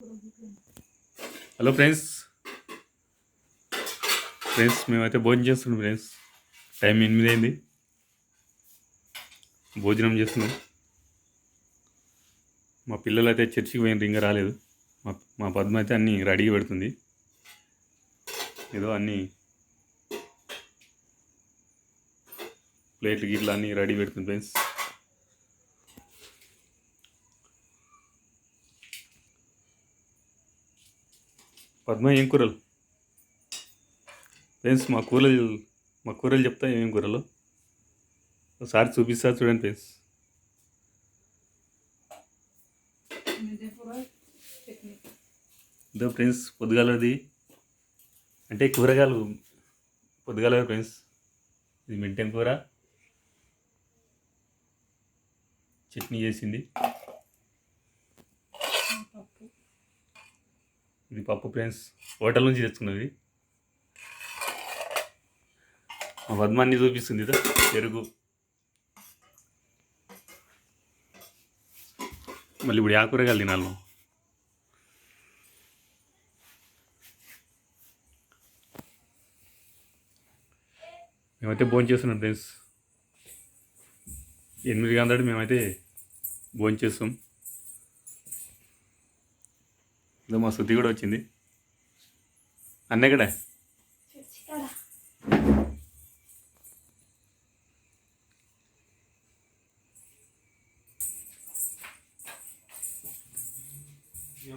Hello friends. Friends మేమైతే భోజనం చేస్తున్నాం ఫ్రెండ్స్. టైం ఎనిమిది అయింది భోజనం చేస్తున్నాం. మా పిల్లలు అయితే చర్చికి పోయిన రింగ రాలేదు. మా మా పద్మ అయితే అన్నీ రెడీగా పెడుతుంది. ఏదో అన్నీ ప్లేట్లు గిట్ల అన్నీ రెడీ పెడుతుంది ఫ్రెండ్స్. పద్మ ఏం కూరలు? ఫ్రెండ్స్ మా కూరలు మా కూరలు చెప్తా ఏమేం కూరలు? ఒకసారి చూపిస్తా చూడండి ఫ్రెండ్స్. ఇదో ఫ్రెండ్స్ పొద్దుగాలది. అంటే కూరగాయలు పొద్దుగాల ఫ్రెండ్స్. ఇది మెంటెన్ కూర. చట్నీ చేసింది. ఇది పప్పు ఫ్రెండ్స్ హోటల్ నుంచి తెచ్చుకున్నది మా పద్మాన్ని చూపిస్తుంది ఇదా పెరుగు. మళ్ళీ ఇప్పుడు ఆకురగాయలు తినాలి మేమైతే భోజనం చేస్తున్నాం ఫ్రెండ్స్. ఎనిమిది గంటలు మేమైతే భోజనం చేస్తాం. ఇదో మా శృతి కూడా వచ్చింది. అన్నెక్కడే ఇంక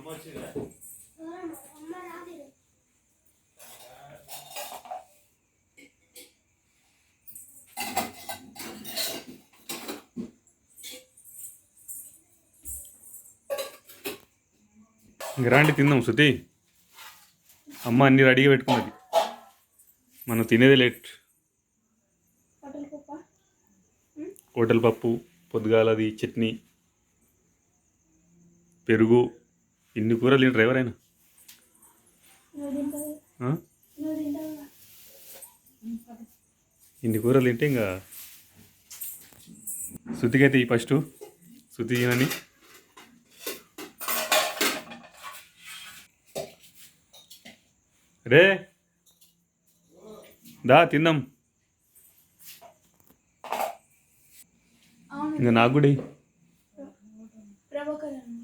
రాండి తిందాం శృతి. అమ్మ అన్ని రెడీగా పెట్టుకున్నది మనం తినేది లేట్. హోటల్ పప్ప? పొద్దుగాలది చట్నీ పెరుగు ఇన్ని కూరలు ఆ? నువ్వు తింటావు? ఇన్ని కూరలు తింటే ఇంకా శృతికి అయితే ఈ ఫస్ట్. శృతి తినని రే. దా తిందాం అవును. ఇంకా నాకు కూడా ఇయ్యి. ప్రభాకర్ అన్న.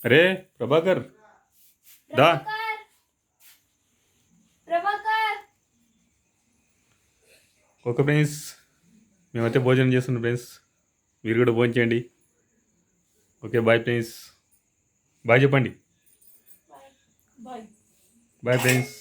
అరే ప్రభాకర్. దా. ఓకే ఫ్రెండ్స్ మేమైతే భోజనం చేస్తున్నాం ఫ్రెండ్స్. మీరు కూడా భోజనం చేయండి. Okay bye friends. బాయ్ చెప్పండి. బాయ్. Bye friends